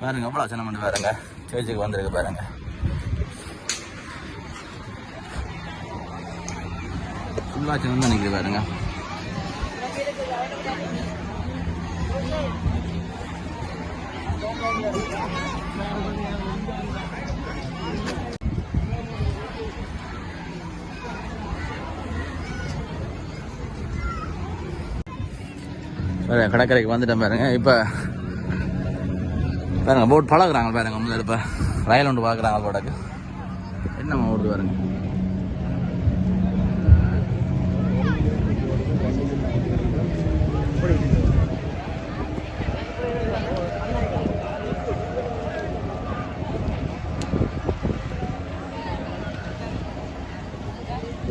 பாருங்க எவ்வளோ சின்ன பண்ணி பாருங்க. சேர்ச்சுக்கு வந்திருக்கு பாருங்க. ஃபுல்லாக சின்ன நிற்குது பாருங்க. பாருங்க, கடற்கரைக்கு வந்துட்டேன் பாருங்க. இப்போ பாருங்க போட் பழகுறாங்க பாருங்க முதல்ல இப்போ. ரயில் ஒன்று பார்க்குறாங்க போட்டக்கு என்னம்மா ஓடுது பாருங்க.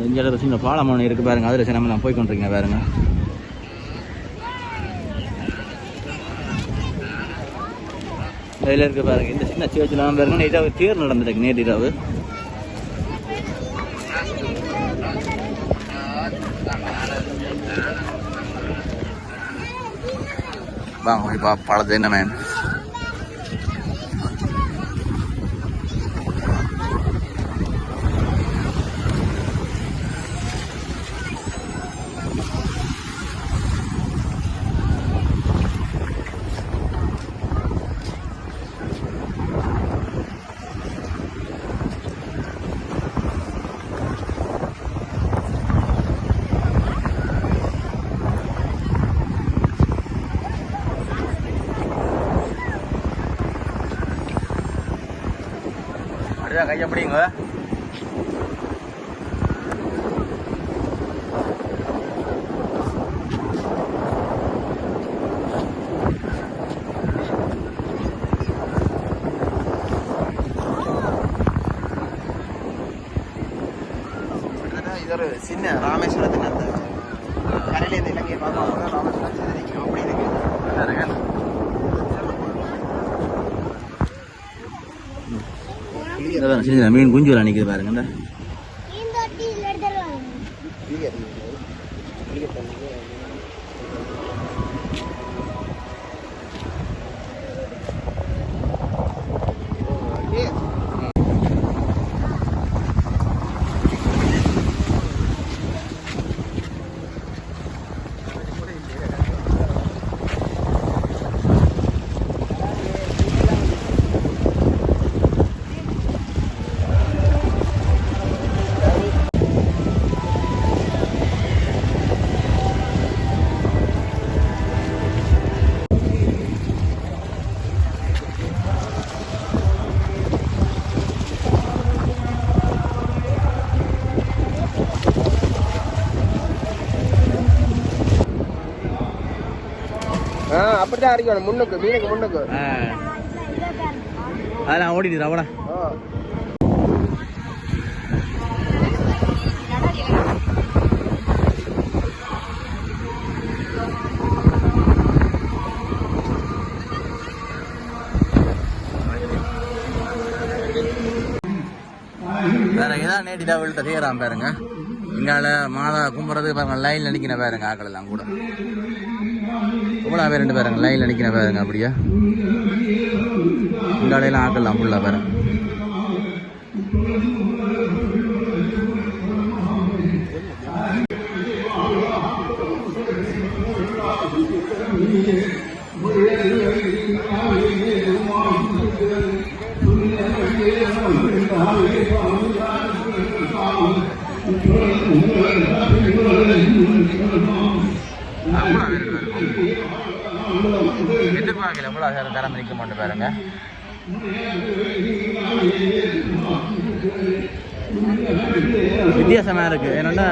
இந்த இடத்துல சின்ன பாலமான ஒன்று இருக்கு பாருங்க அதில் சின்ன நான் போய் கொண்டிருக்கீங்க பாருங்க. இதில் இருக்கு பாருங்க. இந்த சின்ன சேர்ச்சிலாம் பாருங்க நேற்று தேர் நடந்துருக்கு நேற்று இரவு. வாங்க போய் பா பழது என்ன மேம் அப்படியே கையை பிடிங்க இது ஒரு சின்ன ராமேஸ்வரத்தின் அந்த கரையிலேருந்து இலங்கையை பார்க்கணும் ராமேஸ்வரம் அப்படி இருக்கு சின்ன மீன் குஞ்சு விழா நிற்கிது பாருங்க இந்த. அப்படிதான் அடிக்கணும். முன்னுக்கு மீனுக்கு முன்னுக்கு. அதெல்லாம் ஓடிட்டு அவடா வேற ஏதாவது நேட்டி டபுள்கிட்ட செய்யறான் பாருங்க. இங்கால மாலை கும்புறது பாருங்க லைன்ல நிக்கிற பாருங்க ஆக்கள் எல்லாம் கூட. இவ்வளோ பேர் ரெண்டு பேருங்க லைனில் நிற்கிறேன் பாருங்க அப்படியே? இந்த எல்லாம் ஆக்கலாம் ஃபுல்லாக பாருங்க எதிர்பார்க்கல தரம் நிற்க பாருங்க. வித்தியாசமா இருக்கு. என்னன்னா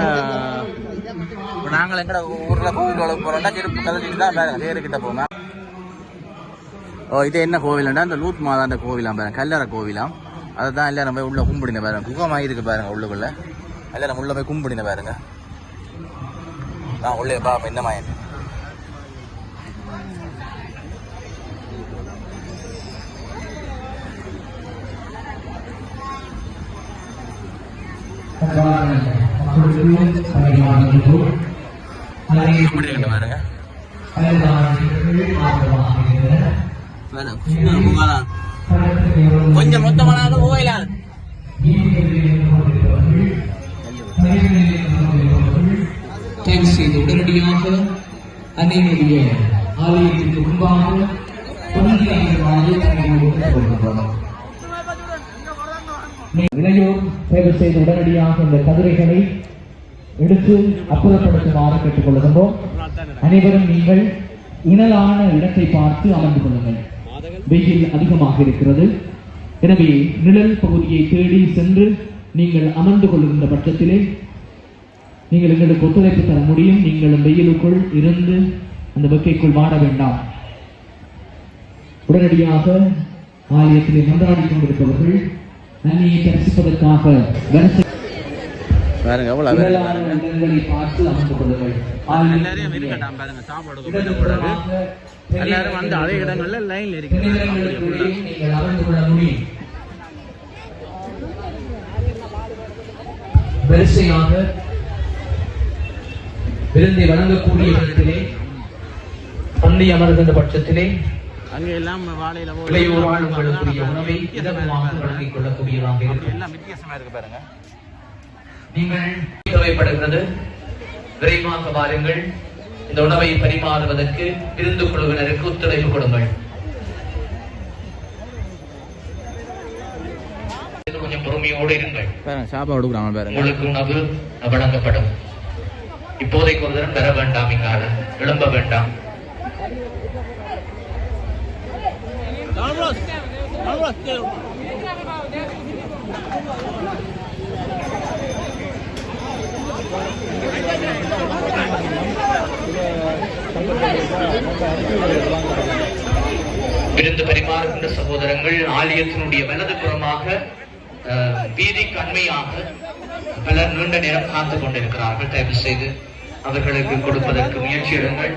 இப்போ நாங்கள் எங்கட ஊர்ல கோவில் வளர்க்க போறோம்னா செருப்பு கலட்டிட்டு தான் பாருங்க. போங்க ஓ இது என்ன கோவில்னா இந்த லூத் மாதாண்ட கோவிலாம் பாருங்க. கல்லறை கோவிலாம் அதை தான் எல்லாரும் போய் உள்ள கும்பிடின பாருங்க. குகமாக இருக்கு பாருங்க உள்ளுக்குள்ள. எல்லாரும் உள்ளே போய் கும்பிடின பாருங்க. நான் உள்ளே பாப்பேன் என்ன மாயன் கொஞ்சம் மொத்தமான போயிலாம் தயவு செய்து உடனடியாக அனைவருடைய ஆலயத்திற்கு முன்பாக புனிதமாய் கொண்டிருக்கிறோம். இளையோர் தயவு செய்து உடனடியாக இந்த கதிரைகளை எடுத்து அப்புறப்படுத்துமாறு கேட்டுக்கொள்கின்றோம். அனைவரும் நீங்கள் இனலான இடத்தை பார்த்து அமர்ந்து கொள்ளுங்கள். வெயில் அதிகமாக இருக்கிறது. எனவே நிழல் பகுதியை தேடி சென்று நீங்கள் அமர்ந்து கொள்கின்ற பட்சத்திலே நீங்கள் எங்களுக்கு ஒத்துழைப்பு தர முடியும். நீங்களும் வெயிலுக்குள் இருந்து அந்த வெக்கைக்குள் வாட வேண்டாம். உடனடியாக ஆலயத்திலே மன்றாடி கொண்டிருப்பவர்கள் அன்னையை தரிசிப்பதற்காக பாருங்க கொள்ளுங்கள். எல்லாரையும் இருக்கட்டாம் பாருங்க சாப்பாடு எல்லாரும் வந்து அதே இடங்கள்ல லைன்ல இருக்கு திணைகளுக்குள்ளே நீங்கள் அமர்ந்து கொள்ள முடியும். வரிசையாக விருந்தை வழங்கக்கூடிய பந்தி அமர்கின்ற பட்சத்திலே அங்க எல்லாம் வாழையில போட்டு இளையோரால் உங்களுக்குரிய உணவை வித்தியாசமா இதமாக இருக்கு வழங்கிக் கொள்ளக்கூடியதாக இருக்கும் எல்லாம் வித்தியாசமா இருக்கு பாருங்க. நீங்கள் தேவைப்படுகிறது விரைவாக வாருங்கள். இந்த உணவை பரிமாறுவதற்கு விருந்து குழுவினருக்கு ஒத்துழைப்பு கொடுங்கள். கொஞ்சம் பொறுமையோடு இருங்கள். பாருங்க சாப்பாடு உங்களுக்கு உணவு வழங்கப்படும். இப்போதைக்கு ஒரு தரம் பெற வேண்டாம் இங்கால. விளம்ப வேண்டாம். விருந்து பரிமாறுகின்ற சகோதரங்கள் ஆலயத்தினுடைய வலது புறமாக அஹ், கண்மையாக பலர் நீண்ட நேரம் காத்துக் கொண்டிருக்கிறார்கள். தயவு செய்து அவர்களுக்கு கொடுப்பதற்கு முயற்சி எடுங்கள்.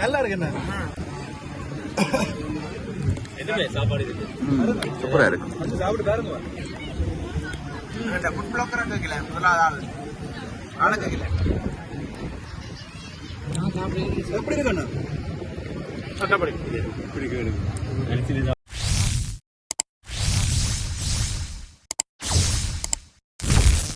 நல்லா இருக்கு என்ன சூப்பரா இருக்கு. சாப்பிட்டு பாருங்க. ஃபுட் பிளாக்கரா கேட்கல முதலாவது ஆள். ஆளை கேட்கல எப்படி இருக்கு அண்ணா